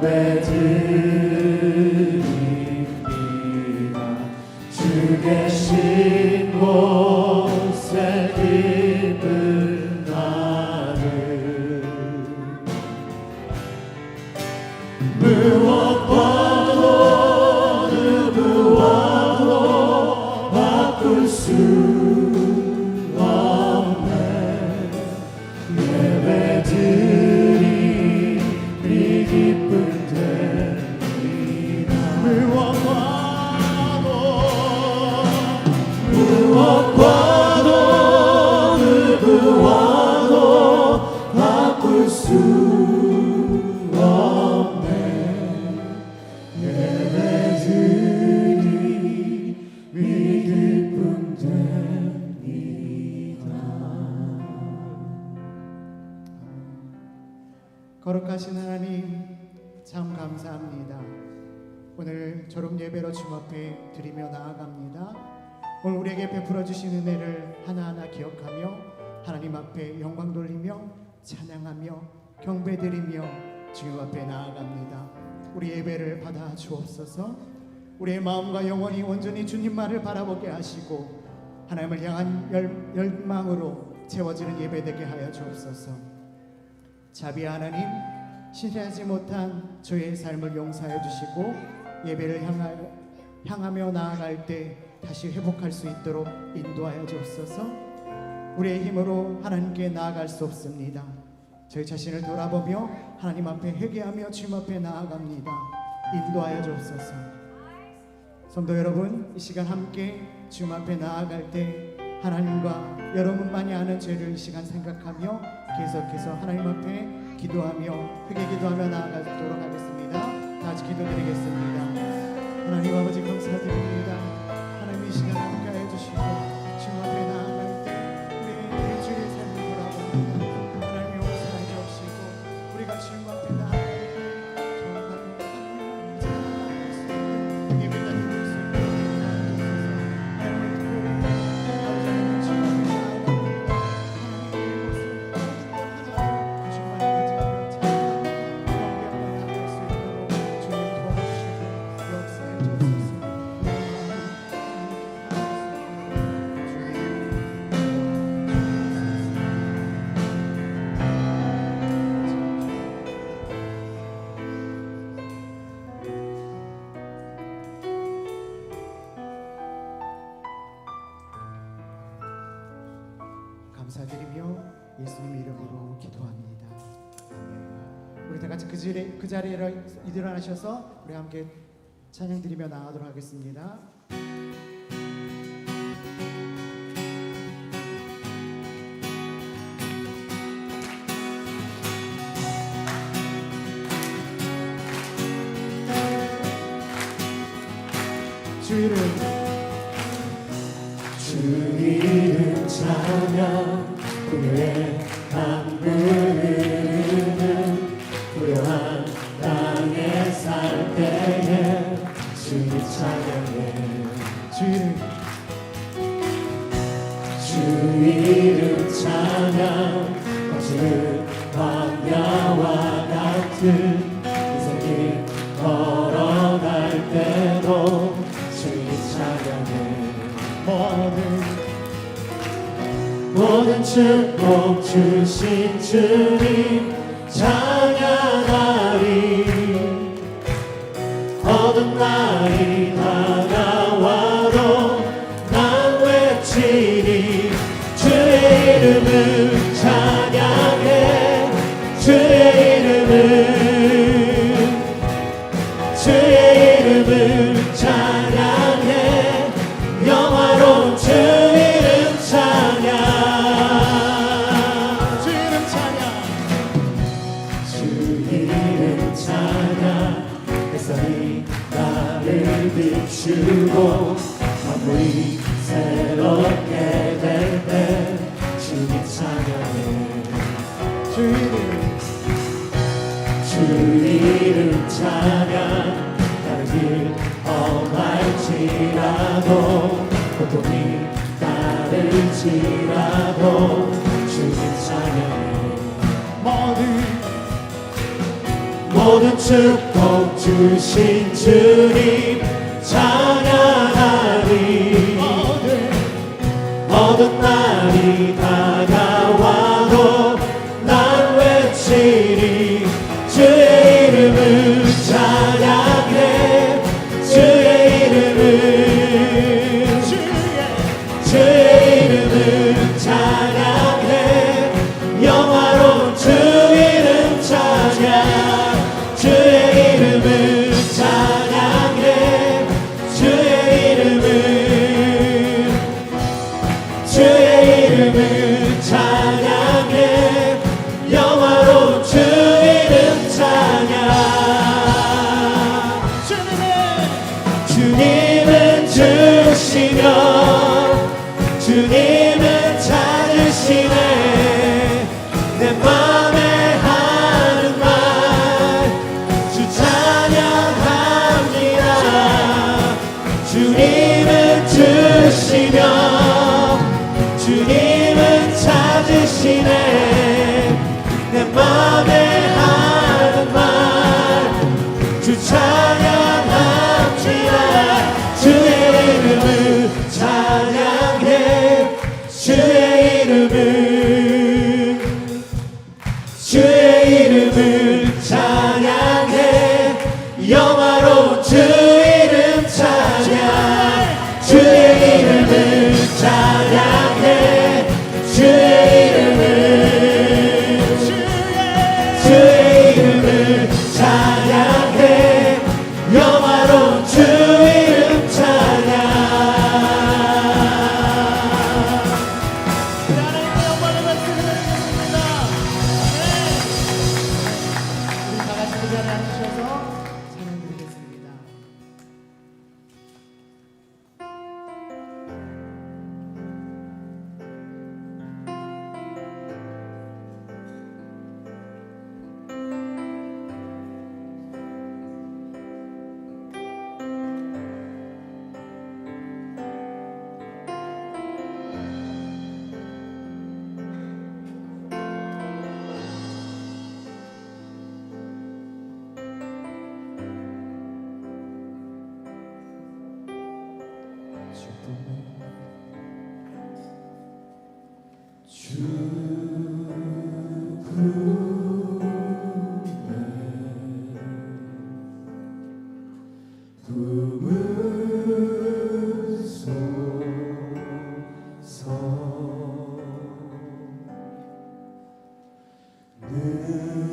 경배 거룩하신 하나님 참 감사합니다. 오늘 졸업 예배로 주님 앞에 드리며 나아갑니다. 오늘 우리에게 베풀어 주신 은혜를 하나하나 기억하며 하나님 앞에 영광 돌리며 찬양하며 경배드리며 주님 앞에 나아갑니다. 우리 예배를 받아 주옵소서. 우리의 마음과 영혼이 온전히 주님만을 바라보게 하시고 하나님을 향한 열, 열망으로 채워지는 예배 되게 하여 주옵소서. 자비 하나님 신뢰하지 못한 저의 삶을 용서하여 주시고 예배를 향하, 향하며 나아갈 때 다시 회복할 수 있도록 인도하여 주옵소서. 우리의 힘으로 하나님께 나아갈 수 없습니다. 저희 자신을 돌아보며 하나님 앞에 회개하며 주님 앞에 나아갑니다. 인도하여 주옵소서. 성도 여러분 이 시간 함께 주님 앞에 나아갈 때 하나님과 여러분만이 아는 죄를 이 시간 생각하며 계속해서 하나님 앞에 기도하며 크게 기도하며 나아가도록 하겠습니다. 다 같이 기도드리겠습니다. 하나님 아버지 감사드립니다. 하나님 이 시간 함께해 주시고 주님 앞에 나아갈 때 우리의 일주일 삶을 돌아봅니다. 하나님 용서하여 주시고 우리가 주님 앞에 나아 예수님 이름으로 기도합니다. 우리 다 같이 그 자리에 그 자리에 일어나셔서 우리 함께 찬양 드리며 나가도록 하겠습니다. 주 이름 그의 안부르는 부요한 땅에 살 때에 주님 찬양해 주님 주 이름 찬양 거짓 축복 주신 주님 찬양하리. 어둠 날이 할지라도 주님 사랑해. 모든 모든 축복 주신 주님 찬양하리. 모든 모든 날이 다 마음에 Yeah.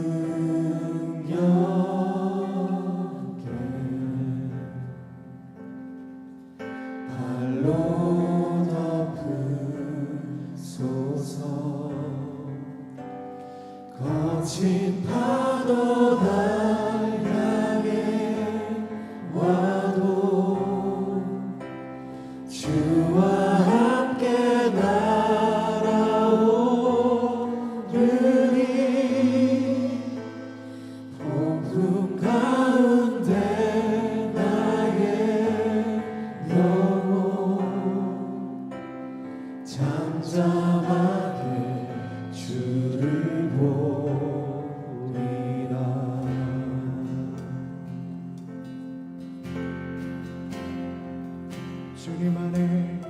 주님 안에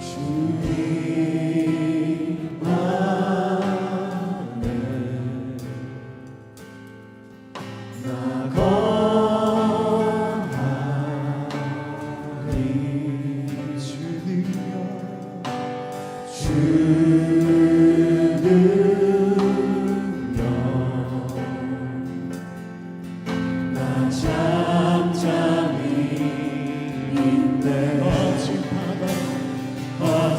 주님 안에 나 거하리 나잠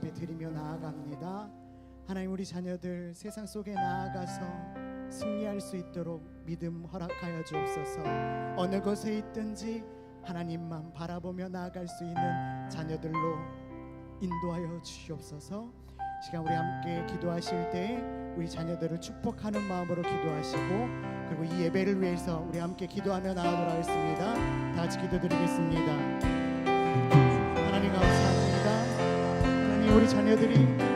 앞에 드리며 나아갑니다. 하나님 우리 자녀들 세상 속에 나아가서 승리할 수 있도록 믿음 허락하여 주옵소서. 어느 곳에 있든지 하나님만 바라보며 나아갈 수 있는 자녀들로 인도하여 주시옵소서. 시간 우리 함께 기도하실 때 우리 자녀들을 축복하는 마음으로 기도하시고 그리고 이 예배를 위해서 우리 함께 기도하며 나아가도록 하겠습니다. 다 같이 기도드리겠습니다. 우리 자녀들이